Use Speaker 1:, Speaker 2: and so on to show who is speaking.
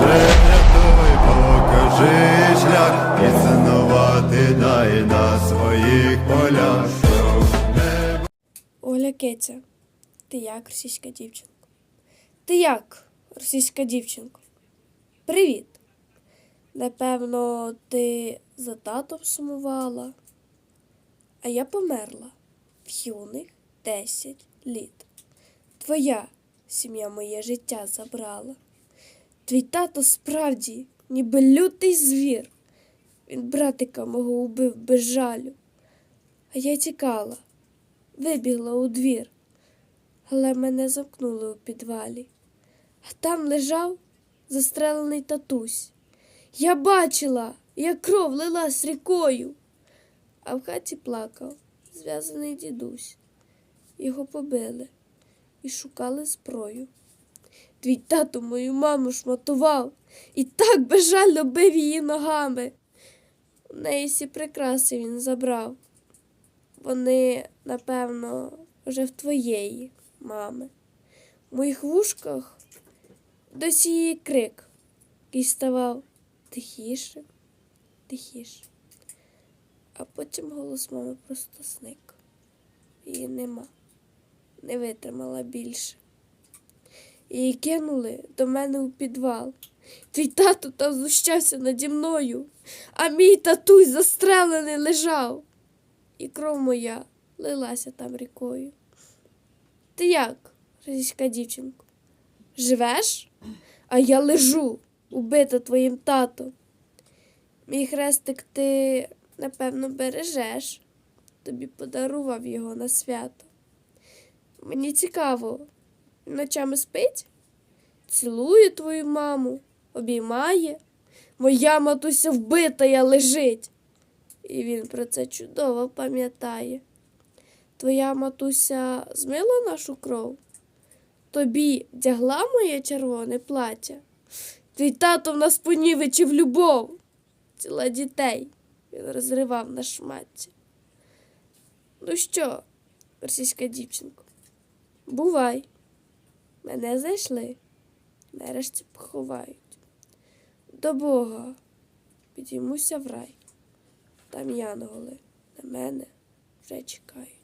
Speaker 1: рятуй, покажи шлях, і цінувати дай на своїх полях.
Speaker 2: Оля Кеця, ти як російська дівчинка? Ти як російська дівчинка? Привіт. Напевно, ти за татом сумувала, а я померла в юних 10 літ. Твоя сім'я моє життя забрала. Твій тато справді, ніби лютий звір. Він братика мого убив без жалю. А я тікала, вибігла у двір, але мене замкнули у підвалі. А там лежав застрелений татусь. Я бачила, як кров лилась рікою, а в хаті плакав зв'язаний дідусь. Його побили і шукали зброю. Твій тато мою маму шматував і так безжально бив її ногами. У неї всі прикраси він забрав. Вони, напевно, вже в твоєї мами. В моїх вушках досі її крик, який ставав тихіше, тихіше. А потім голос мами просто зник. Її нема, не витримала більше. Її кинули до мене у підвал. Твій тато там знущався наді мною, а мій татусь застрелений лежав і кров моя лилася там рікою. Ти як, російська дівчинко? Живеш? А я лежу, убита твоїм татом. Мій хрестик ти, напевно, бережеш. Тобі подарував його на свято. Мені цікаво, ночами спить? Цілує твою маму, обіймає. Моя матуся вбитая лежить. І він про це чудово пам'ятає. Твоя матуся змила нашу кров? Тобі вдягла моє червоне плаття? Твій тато в нас понівечив любов. Ціла дітей він розривав на шматці. Ну що, російська дівчинко, бувай. Мене зайшли, нарешті поховають. До Бога підіймуся в рай. Там янголи на мене вже чекають.